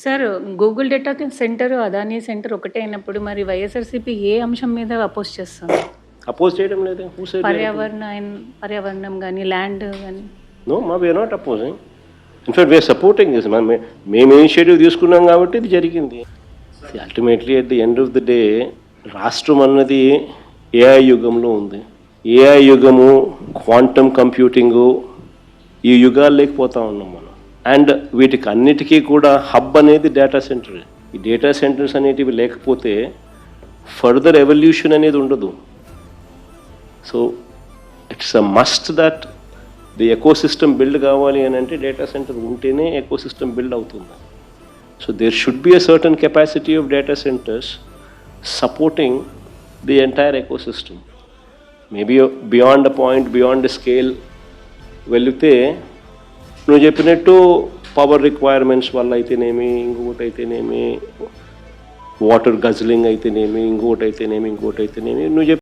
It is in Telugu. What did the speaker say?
Sir Google data center Adani center ఒకటే అయినప్పుడు మరి వైఎస్ఆర్సీపీ ఏ అంశం మీద అపోజ్ చేస్తుంది? అపోజ్ చేయడం లేదు పర్యావరణ పర్యావరణం కానీ ల్యాండ్ కానీ నో మా we're not opposing in fact we're supporting this మేము ఇనిషియేటివ్ తీసుకున్నాం కాబట్టి ఇది జరిగింది. Ultimately at the end of the day రాష్ట్రం అన్నది ఏఐ యుగంలో ఉంది. ఏఐ యుగము క్వాంటమ్ కంప్యూటింగు ఈ యుగాలు లేకపోతా ఉన్నాం మనం. అండ్ వీటికి అన్నిటికీ కూడా హబ్ అనేది డేటా సెంటర్ ఈ డేటా సెంటర్స్ అనేటివి లేకపోతే ఫర్దర్ ఎవల్యూషన్ అనేది ఉండదు. So it's a must that the ecosystem build కావాలి అని అంటే డేటా సెంటర్ ఉంటేనే ఎకో సిస్టమ్ బిల్డ్ అవుతుంది. So there should be a certain capacity of data centers supporting the entire ecosystem maybe beyond a point beyond scale వెళితే నువ్వు చెప్పినట్టు పవర్ రిక్వైర్మెంట్స్ వల్ల అయితేనేమి ఇంకొకటి అయితేనేమి వాటర్ గజ్లింగ్ అయితేనేమి ఇంకొకటి అయితేనేమి ఇంకొకటి అయితేనేమి నువ్వు చెప్పి